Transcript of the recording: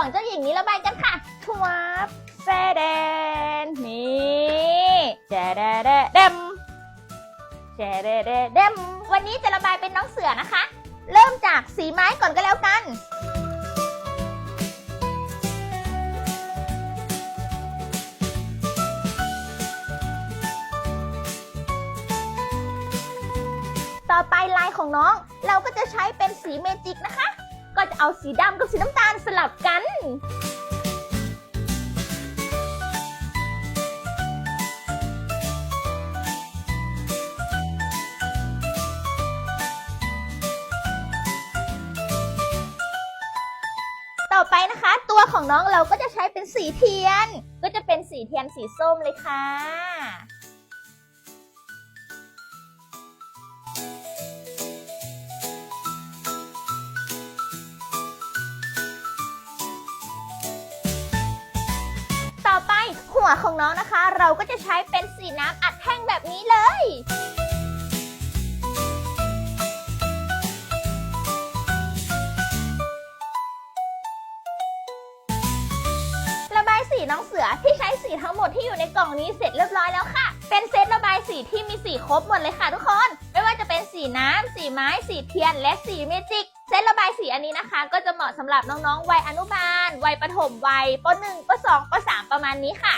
ล่องเจ้าหญิงนี้ระบายกันค่ะทวับแฟเดนนี่แจเดเดเดมแจเดเดเดมวันนี้จะระบายเป็นน้องเสือนะคะ เริ่มจากสีไม้ก่อนก็แล้วกันต่อไปลายของน้องเราก็จะใช้เป็นสีเมจิกนะคะ ก็จะเอาสีดำกับสีน้ำตาลสลับกัน ต่อไปนะคะ ตัวของน้องเราก็จะใช้เป็นสีเทียน ก็จะเป็นสีเทียนสีส้มเลยค่ะ วของน้องนะคะ เราก็จะใช้เป็นสีน้ำอัดแท่งแบบนี้เลยระบายสีน้องเสือที่ใช้สีทั้งหมดที่อยู่ในกล่องนี้เสร็จเรียบร้อยแล้วค่ะ เป็นเซตระบายสีที่มีสีครบหมดเลยค่ะทุกคน ไม่ว่าจะเป็นสีน้ำ สีไม้ สีเทียน และสีเมจิก เซตระบายสีอันนี้นะคะ ก็จะเหมาะสำหรับน้องๆ วัยอนุบาล วัยประถมวัยป .1 ป .2 ป .3 ประมาณนี้ค่ะ